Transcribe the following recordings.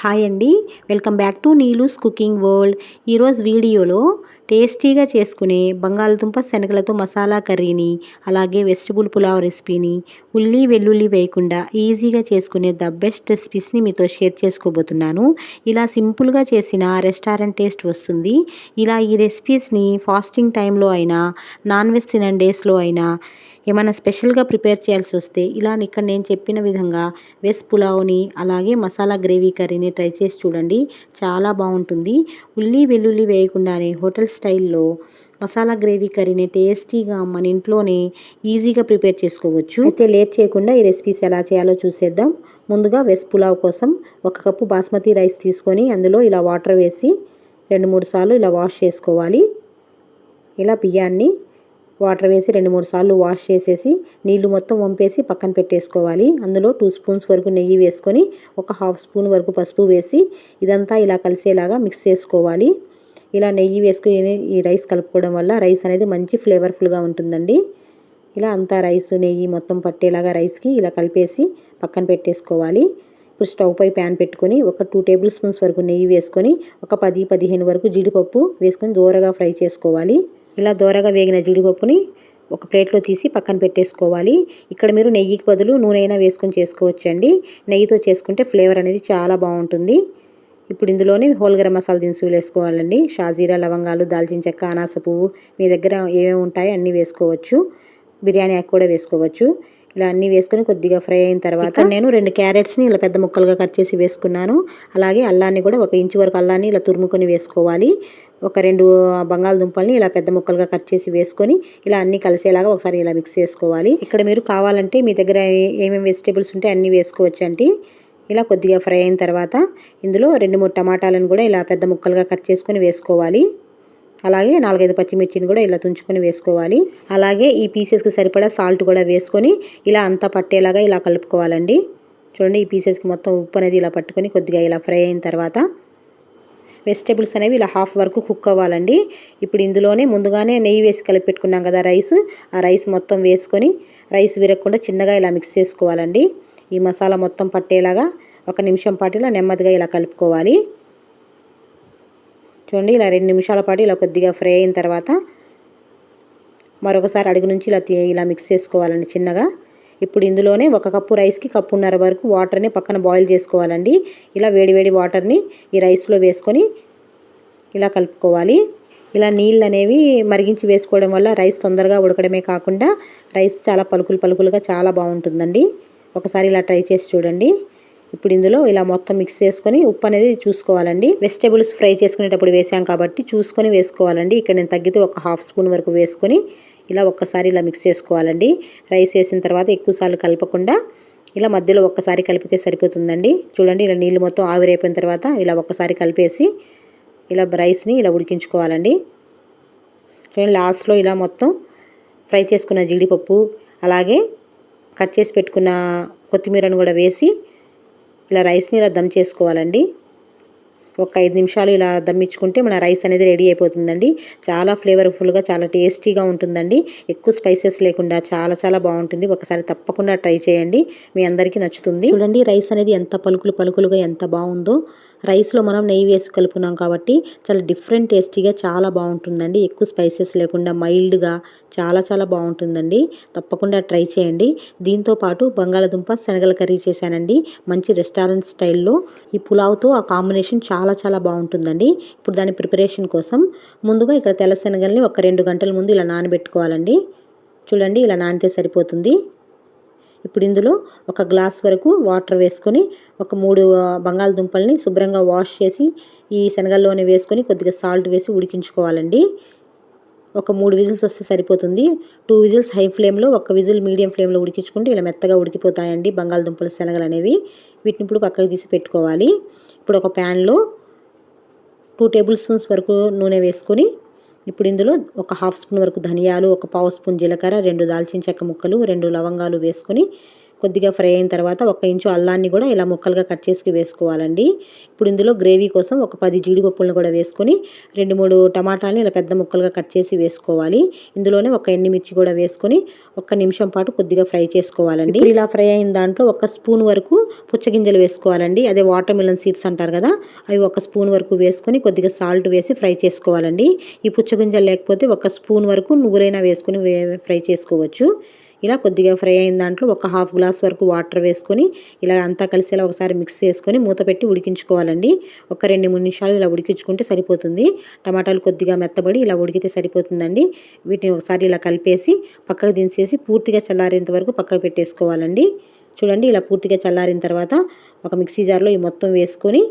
Hi అండి. Welcome back to Neelu's cooking world. ఈరోజు వీడియోలో టేస్టీగా చేసుకునే బంగాళదుంప శనగలతో మసాలా కర్రీని అలాగే వెజిటబుల్ పులావ్ రెసిపీని ఉల్లి వెల్లుల్లి వేయకుండా ఈజీగా చేసుకునే ద బెస్ట్ రెసిపీస్ని మీతో షేర్ చేసుకోబోతున్నాను. ఇలా సింపుల్గా చేసిన రెస్టారెంట్ టేస్ట్ వస్తుంది. ఇలా ఈ రెసిపీస్ని ఫాస్టింగ్ టైంలో అయినా నాన్ వెజ్ తినని డేస్లో అయినా ఏమైనా స్పెషల్గా ప్రిపేర్ చేయాల్సి వస్తే ఇలా ఇక్కడ నేను చెప్పిన విధంగా వెజ్ పులావ్ని అలాగే మసాలా గ్రేవీ కర్రీని ట్రై చేసి చూడండి. చాలా బాగుంటుంది. ఉల్లి వెల్లుల్లి వేయకుండానే హోటల్ స్టైల్లో మసాలా గ్రేవీ కర్రీని టేస్టీగా మన ఇంట్లోనే ఈజీగా ప్రిపేర్ చేసుకోవచ్చు. అయితే లేట్ చేయకుండా ఈ రెసిపీస్ ఎలా చేయాలో చూసేద్దాం. ముందుగా వెజ్ పులావ్ కోసం ఒక కప్పు బాస్మతి రైస్ తీసుకొని అందులో ఇలా వాటర్ వేసి రెండు మూడు సార్లు ఇలా వాష్ చేసుకోవాలి. ఇలా బియ్యాన్ని వాటర్ వేసి రెండు మూడు సార్లు వాష్ చేసేసి నీళ్ళు మొత్తం వంపేసి పక్కన పెట్టేసుకోవాలి. అందులో టూ స్పూన్స్ వరకు నెయ్యి వేసుకొని ఒక హాఫ్ స్పూన్ వరకు పసుపు వేసి ఇదంతా ఇలా కలిసేలాగా మిక్స్ చేసుకోవాలి. ఇలా నెయ్యి వేసుకుని ఈ రైస్ కలుపుకోవడం వల్ల రైస్ అనేది మంచి ఫ్లేవర్ఫుల్గా ఉంటుందండి. ఇలా అంతా రైస్ నెయ్యి మొత్తం పట్టేలాగా రైస్కి ఇలా కలిపేసి పక్కన పెట్టేసుకోవాలి. ఇప్పుడు స్టవ్ పై ప్యాన్ పెట్టుకొని ఒక టూ టేబుల్ స్పూన్స్ వరకు నెయ్యి వేసుకొని ఒక పది పదిహేను వరకు జీడిపప్పు వేసుకొని దూరగా ఫ్రై చేసుకోవాలి. ఇలా దోరగా వేగిన జీడిపప్పుని ఒక ప్లేట్లో తీసి పక్కన పెట్టేసుకోవాలి. ఇక్కడ మీరు నెయ్యికి బదులు నూనె అయినా వేసుకొని చేసుకోవచ్చండి. నెయ్యితో చేసుకుంటే ఫ్లేవర్ అనేది చాలా బాగుంటుంది. ఇప్పుడు ఇందులోనే హోల్ గరం మసాలా దినుసులు వేసుకోవాలండి. షాజీరా లవంగాలు దాల్చిన చెక్క అనాస పువ్వు మీ దగ్గర ఏమేమి ఉంటాయో అన్నీ వేసుకోవచ్చు. బిర్యానీ ఆకు కూడా వేసుకోవచ్చు. ఇలా అన్నీ వేసుకొని కొద్దిగా ఫ్రై అయిన తర్వాత నేను రెండు క్యారెట్స్ని ఇలా పెద్ద ముక్కలుగా కట్ చేసి వేసుకున్నాను. అలాగే అల్లాన్ని కూడా ఒక ఇంచు వరకు అల్లాన్ని ఇలా తురుముకొని వేసుకోవాలి. ఒక రెండు బంగాళదుంపల్ని ఇలా పెద్ద ముక్కలుగా కట్ చేసి వేసుకొని ఇలా అన్నీ కలిసేలాగా ఒకసారి ఇలా మిక్స్ చేసుకోవాలి. ఇక్కడ మీరు కావాలంటే మీ దగ్గర ఏమేమి వెజిటేబుల్స్ ఉంటే అన్నీ వేసుకోవచ్చు అంటే ఇలా కొద్దిగా ఫ్రై అయిన తర్వాత ఇందులో రెండు మూడు టమాటాలను కూడా ఇలా పెద్ద ముక్కలుగా కట్ చేసుకొని వేసుకోవాలి. అలాగే నాలుగైదు పచ్చిమిర్చిని కూడా ఇలా తుంచుకొని వేసుకోవాలి. అలాగే ఈ పీసెస్కి సరిపడా సాల్ట్ కూడా వేసుకొని ఇలా అంతా పట్టేలాగా ఇలా కలుపుకోవాలండి. చూడండి ఈ పీసెస్కి మొత్తం ఉప్పు అనేది ఇలా పట్టుకొని కొద్దిగా ఇలా ఫ్రై అయిన తర్వాత వెజిటేబుల్స్ అనేవి ఇలా హాఫ్ వరకు కుక్ అవ్వాలండి. ఇప్పుడు ఇందులోనే ముందుగానే నెయ్యి వేసి కలిపి పెట్టుకున్నాం కదా రైస్. ఆ రైస్ మొత్తం వేసుకొని రైస్ విరగకుండా చిన్నగా ఇలా మిక్స్ చేసుకోవాలండి. ఈ మసాలా మొత్తం పట్టేలాగా ఒక నిమిషం పాటు ఇలా నెమ్మదిగా ఇలా కలుపుకోవాలి. చూడండి ఇలా రెండు నిమిషాల పాటు ఇలా కొద్దిగా ఫ్రై అయిన తర్వాత మరొకసారి అడుగు నుంచి ఇలా ఇలా మిక్స్ చేసుకోవాలండి చిన్నగా. ఇప్పుడు ఇందులోనే ఒక కప్పు రైస్కి కప్పున్నర వరకు వాటర్ని పక్కన బాయిల్ చేసుకోవాలండి. ఇలా వేడివేడి వాటర్ని ఈ రైస్లో వేసుకొని ఇలా కలుపుకోవాలి. ఇలా నీళ్ళు అనేవి మరిగించి వేసుకోవడం వల్ల రైస్ తొందరగా ఉడకడమే కాకుండా రైస్ చాలా పలుకులు పలుకులుగా చాలా బాగుంటుందండి. ఒకసారి ఇలా ట్రై చేసి చూడండి. ఇప్పుడు ఇందులో ఇలా మొత్తం మిక్స్ చేసుకొని ఉప్పు అనేది చూసుకోవాలండి. వెజిటేబుల్స్ ఫ్రై చేసుకునేటప్పుడు వేసాం కాబట్టి చూసుకొని వేసుకోవాలండి. ఇక్కడ నేను తగ్గితే ఒక హాఫ్ స్పూన్ వరకు వేసుకొని ఇలా ఒక్కసారి ఇలా మిక్స్ చేసుకోవాలండి. రైస్ వేసిన తర్వాత ఎక్కువసార్లు కలపకుండా ఇలా మధ్యలో ఒక్కసారి కలిపితే సరిపోతుందండి. చూడండి ఇలా నీళ్ళు మొత్తం ఆవిరైపోయిన తర్వాత ఇలా ఒక్కసారి కలిపేసి ఇలా రైస్ని ఇలా ఉడికించుకోవాలండి. చూడండి లాస్ట్లో ఇలా మొత్తం ఫ్రై చేసుకున్న జీడిపప్పు అలాగే కట్ చేసి పెట్టుకున్న కొత్తిమీరను కూడా వేసి ఇలా రైస్ని ఇలా దమ్ చేసుకోవాలండి. ఒక ఐదు నిమిషాలు ఇలా దమ్మించుకుంటే మన రైస్ అనేది రెడీ అయిపోతుందండి. చాలా ఫ్లేవర్ఫుల్గా చాలా టేస్టీగా ఉంటుందండి. ఎక్కువ స్పైసెస్ లేకుండా చాలా చాలా బాగుంటుంది. ఒకసారి తప్పకుండా ట్రై చేయండి. మీ అందరికీ నచ్చుతుంది. చూడండి రైస్ అనేది ఎంత పలుకులు పలుకులుగా ఎంత బాగుందో. రైస్లో మనం నెయ్యి వేసి కలుపుకున్నాం కాబట్టి చాలా డిఫరెంట్ టేస్టీగా చాలా బాగుంటుందండి. ఎక్కువ స్పైసెస్ లేకుండా మైల్డ్గా చాలా చాలా బాగుంటుందండి. తప్పకుండా ట్రై చేయండి. దీంతో పాటు బంగాళదుంప శనగల కర్రీ చేశానండి. మంచి రెస్టారెంట్ స్టైల్లో ఈ పులావ్తో ఆ కాంబినేషన్ చాలా చాలా బాగుంటుందండి. ఇప్పుడు దాని ప్రిపరేషన్ కోసం ముందుగా ఇక్కడ తెల్ల శనగల్ని ఒక రెండు గంటల ముందు ఇలా నానబెట్టుకోవాలండి. చూడండి ఇలా నానితే సరిపోతుంది. ఇప్పుడు ఇందులో ఒక గ్లాస్ వరకు వాటర్ వేసుకొని ఒక మూడు బంగాళదుంపల్ని శుభ్రంగా వాష్ చేసి ఈ శనగల్లోనే వేసుకొని కొద్దిగా సాల్ట్ వేసి ఉడికించుకోవాలండి. ఒక మూడు విజిల్స్ వస్తే సరిపోతుంది. టూ విజిల్స్ హై ఫ్లేమ్లో ఒక విజిల్ మీడియం ఫ్లేమ్లో ఉడికించుకుంటే ఇలా మెత్తగా ఉడికిపోతాయండి బంగాళదుంపల శనగలు అనేవి వీటిని ఇప్పుడు పక్కకు తీసి పెట్టుకోవాలి. ఇప్పుడు ఒక ప్యాన్లో టూ టేబుల్ స్పూన్స్ వరకు నూనె వేసుకొని ఇప్పుడు ఇందులో ఒక హాఫ్ స్పూన్ వరకు ధనియాలు ఒక పావు స్పూన్ జీలకర్ర రెండు దాల్చిన చెక్క ముక్కలు రెండు లవంగాలు వేసుకొని కొద్దిగా ఫ్రై అయిన తర్వాత ఒక ఇంచు అల్లాన్ని కూడా ఇలా ముక్కలుగా కట్ చేసి వేసుకోవాలండి. ఇప్పుడు ఇందులో గ్రేవీ కోసం ఒక పది జీడిపప్పులను కూడా వేసుకొని రెండు మూడు టమాటాలని ఇలా పెద్ద ముక్కలుగా కట్ చేసి వేసుకోవాలి. ఇందులోనే ఒక ఎండుమిర్చి కూడా వేసుకొని ఒక్క నిమిషం పాటు కొద్దిగా ఫ్రై చేసుకోవాలండి. ఇలా ఫ్రై అయిన దాంట్లో ఒక స్పూన్ వరకు పుచ్చగింజలు వేసుకోవాలండి. అదే వాటర్ మిలన్ సీడ్స్ అంటారు కదా అవి ఒక స్పూన్ వరకు వేసుకొని కొద్దిగా సాల్ట్ వేసి ఫ్రై చేసుకోవాలండి. ఈ పుచ్చగింజలు లేకపోతే ఒక స్పూన్ వరకు నువ్వులైనా వేసుకొని ఫ్రై చేసుకోవచ్చు. ఇలా కొద్దిగా ఫ్రై అయిన దాంట్లో ఒక హాఫ్ గ్లాస్ వరకు వాటర్ వేసుకొని ఇలా అంతా కలిసేలా ఒకసారి మిక్స్ చేసుకొని మూత పెట్టి ఉడికించుకోవాలండి. ఒక రెండు మూడు నిమిషాలు ఇలా ఉడికించుకుంటే సరిపోతుంది. టమాటాలు కొద్దిగా మెత్తబడి ఇలా ఉడికితే సరిపోతుందండి. వీటిని ఒకసారి ఇలా కలిపేసి పక్కకు దించేసి పూర్తిగా చల్లారేంత వరకు పక్కకు పెట్టేసుకోవాలండి. చూడండి ఇలా పూర్తిగా చల్లారిన తర్వాత ఒక మిక్సీ జార్లో ఈ మొత్తం వేసుకొని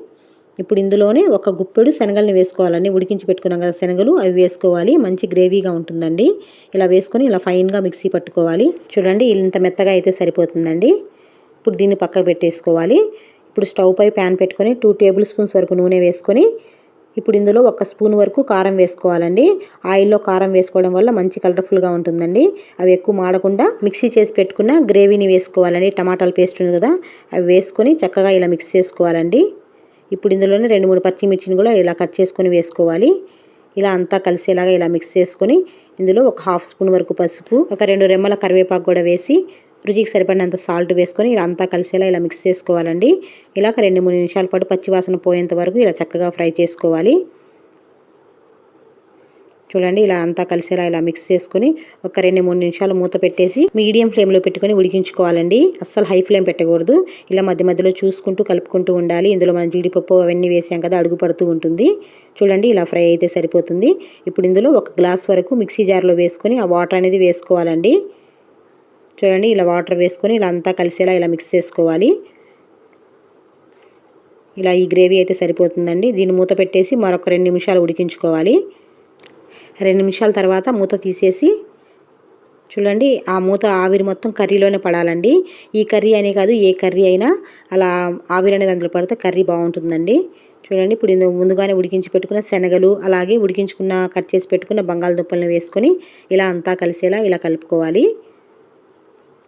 ఇప్పుడు ఇందులోనే ఒక గుప్పెడు శనగల్ని వేసుకోవాలండి. ఉడికించి పెట్టుకున్నాం కదా శనగలు అవి వేసుకోవాలి. మంచి గ్రేవీగా ఉంటుందండి. ఇలా వేసుకొని ఇలా ఫైన్గా మిక్సీ పట్టుకోవాలి. చూడండి ఇంత మెత్తగా అయితే సరిపోతుందండి. ఇప్పుడు దీన్ని పక్కకు పెట్టేసుకోవాలి. ఇప్పుడు స్టవ్ పై ప్యాన్ పెట్టుకొని టూ టేబుల్ స్పూన్స్ వరకు నూనె వేసుకొని ఇప్పుడు ఇందులో ఒక స్పూన్ వరకు కారం వేసుకోవాలండి. ఆయిల్లో కారం వేసుకోవడం వల్ల మంచి కలర్ఫుల్గా ఉంటుందండి. అవి ఎక్కువ మాడకుండా మిక్సీ చేసి పెట్టుకున్న గ్రేవీని వేసుకోవాలండి. టమాటాలు పేస్ట్ ఉంది కదా అవి వేసుకొని చక్కగా ఇలా మిక్స్ చేసుకోవాలండి. ఇప్పుడు ఇందులోనే రెండు మూడు పచ్చిమిర్చిని కూడా ఇలా కట్ చేసుకొని వేసుకోవాలి. ఇలా అంతా కలిసేలాగా ఇలా మిక్స్ చేసుకొని ఇందులో ఒక హాఫ్ స్పూన్ వరకు పసుపు ఒక రెండు రెమ్మల కరివేపాకు కూడా వేసి రుచికి సరిపడినంత సాల్ట్ వేసుకొని ఇలా అంతా కలిసేలా ఇలా మిక్స్ చేసుకోవాలండి. ఇలాగ రెండు మూడు నిమిషాల పాటు పచ్చివాసన పోయేంత వరకు ఇలా చక్కగా ఫ్రై చేసుకోవాలి. చూడండి ఇలా అంతా కలిసేలా ఇలా మిక్స్ చేసుకొని ఒక రెండు మూడు నిమిషాలు మూత పెట్టేసి మీడియం ఫ్లేమ్లో పెట్టుకొని ఉడికించుకోవాలండి. అస్సలు హై ఫ్లేమ్ పెట్టకూడదు. ఇలా మధ్య మధ్యలో చూసుకుంటూ కలుపుకుంటూ ఉండాలి. ఇందులో మనం జీడిపప్పు అవన్నీ వేసాం కదా అడుగు పడుతూ ఉంటుంది. చూడండి ఇలా ఫ్రై అయితే సరిపోతుంది. ఇప్పుడు ఇందులో ఒక గ్లాస్ వరకు మిక్సీ జార్లో వేసుకొని ఆ వాటర్ అనేది వేసుకోవాలండి. చూడండి ఇలా వాటర్ వేసుకొని ఇలా అంతా కలిసేలా ఇలా మిక్స్ చేసుకోవాలి. ఇలా ఈ గ్రేవీ అయితే సరిపోతుందండి. దీన్ని మూత పెట్టేసి మరొక రెండు నిమిషాలు ఉడికించుకోవాలి. రెండు నిమిషాల తర్వాత మూత తీసేసి చూడండి ఆ మూత ఆవిరి మొత్తం కర్రీలోనే పడాలండి. ఈ కర్రీ అనే కాదు ఏ కర్రీ అయినా అలా ఆవిరి అనేది అందులో పడితే కర్రీ బాగుంటుందండి. చూడండి ఇప్పుడు ముందుగానే ఉడికించి పెట్టుకున్న శనగలు అలాగే ఉడికించుకున్న కట్ చేసి పెట్టుకున్న బంగాళదుంపలను వేసుకొని ఇలా అంతా కలిసేలా ఇలా కలుపుకోవాలి.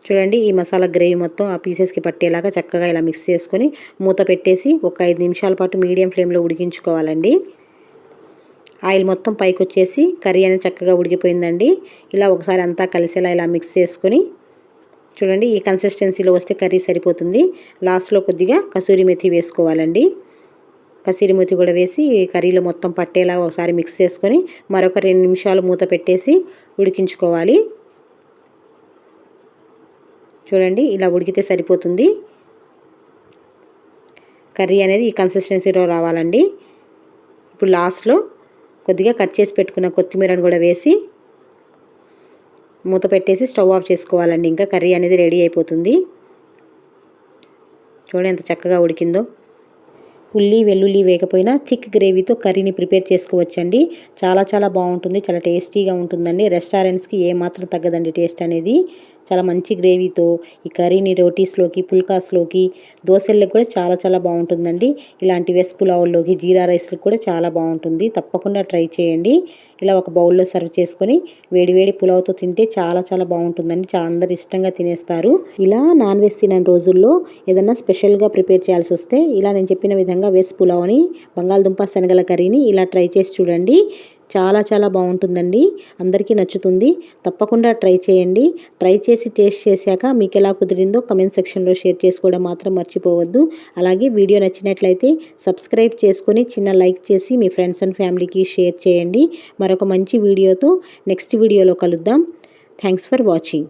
చూడండి ఈ మసాలా గ్రేవీ మొత్తం ఆ పీసెస్కి పట్టేలాగా చక్కగా ఇలా మిక్స్ చేసుకొని మూత పెట్టేసి ఒక ఐదు నిమిషాల పాటు మీడియం ఫ్లేమ్లో ఉడికించుకోవాలండి. ఆయిల్ మొత్తం పైకి వచ్చేసి కర్రీ అనేది చక్కగా ఉడికిపోయిందండి. ఇలా ఒకసారి అంతా కలిసేలా ఇలా మిక్స్ చేసుకొని చూడండి ఈ కన్సిస్టెన్సీలో వస్తే కర్రీ సరిపోతుంది. లాస్ట్లో కొద్దిగా కసూరి మెథి వేసుకోవాలండి. కసూరి మెథి కూడా వేసి కర్రీలో మొత్తం పట్టేలా ఒకసారి మిక్స్ చేసుకొని మరొక రెండు నిమిషాలు మూత పెట్టేసి ఉడికించుకోవాలి. చూడండి ఇలా ఉడికితే సరిపోతుంది. కర్రీ అనేది ఈ కన్సిస్టెన్సీలో రావాలండి. ఇప్పుడు లాస్ట్లో కొద్దిగా కట్ చేసి పెట్టుకున్న కొత్తిమీరను కూడా వేసి మూత పెట్టేసి స్టవ్ ఆఫ్ చేసుకోవాలండి. ఇంకా కర్రీ అనేది రెడీ అయిపోతుంది. చూడండి ఎంత చక్కగా ఉడికిందో. ఉల్లి వెల్లుల్లి వేయకపోయినా థిక్ గ్రేవీతో కర్రీని ప్రిపేర్ చేసుకోవచ్చండి. చాలా చాలా బాగుంటుంది. చాలా టేస్టీగా ఉంటుందండి. రెస్టారెంట్స్కి ఏమాత్రం తగ్గదండి టేస్ట్ అనేది. చాలా మంచి గ్రేవీతో ఈ కర్రీని రోటీస్లోకి పుల్కాస్లోకి దోశల్లో కూడా చాలా చాలా బాగుంటుందండి. ఇలాంటి వెస్ పులావుల్లోకి జీరా రైస్లో కూడా చాలా బాగుంటుంది. తప్పకుండా ట్రై చేయండి. ఇలా ఒక బౌల్లో సర్వ్ చేసుకొని వేడివేడి పులావ్తో తింటే చాలా చాలా బాగుంటుందండి. చాలా అందరు ఇష్టంగా తినేస్తారు. ఇలా నాన్ వెజ్ తినని రోజుల్లో ఏదన్నా స్పెషల్గా ప్రిపేర్ చేయాల్సి వస్తే ఇలా నేను చెప్పిన విధంగా వెజ్ పులావ్ని బంగాళదుంప శనగల కర్రీని ఇలా ట్రై చేసి చూడండి. చాలా చాలా బాగుంటుందండి. అందరికీ నచ్చుతుంది. తప్పకుండా ట్రై చేయండి. ట్రై చేసి టేస్ట్ చేశాక మీకు ఎలా కుదిరిందో కమెంట్ సెక్షన్లో షేర్ చేసుకోవడం మాత్రం మర్చిపోవద్దు. అలాగే వీడియో నచ్చినట్లయితే సబ్స్క్రైబ్ చేసుకొని చిన్న లైక్ చేసి మీ ఫ్రెండ్స్ అండ్ ఫ్యామిలీకి షేర్ చేయండి. మరొక మంచి వీడియోతో నెక్స్ట్ వీడియోలో కలుద్దాం. Thanks for watching.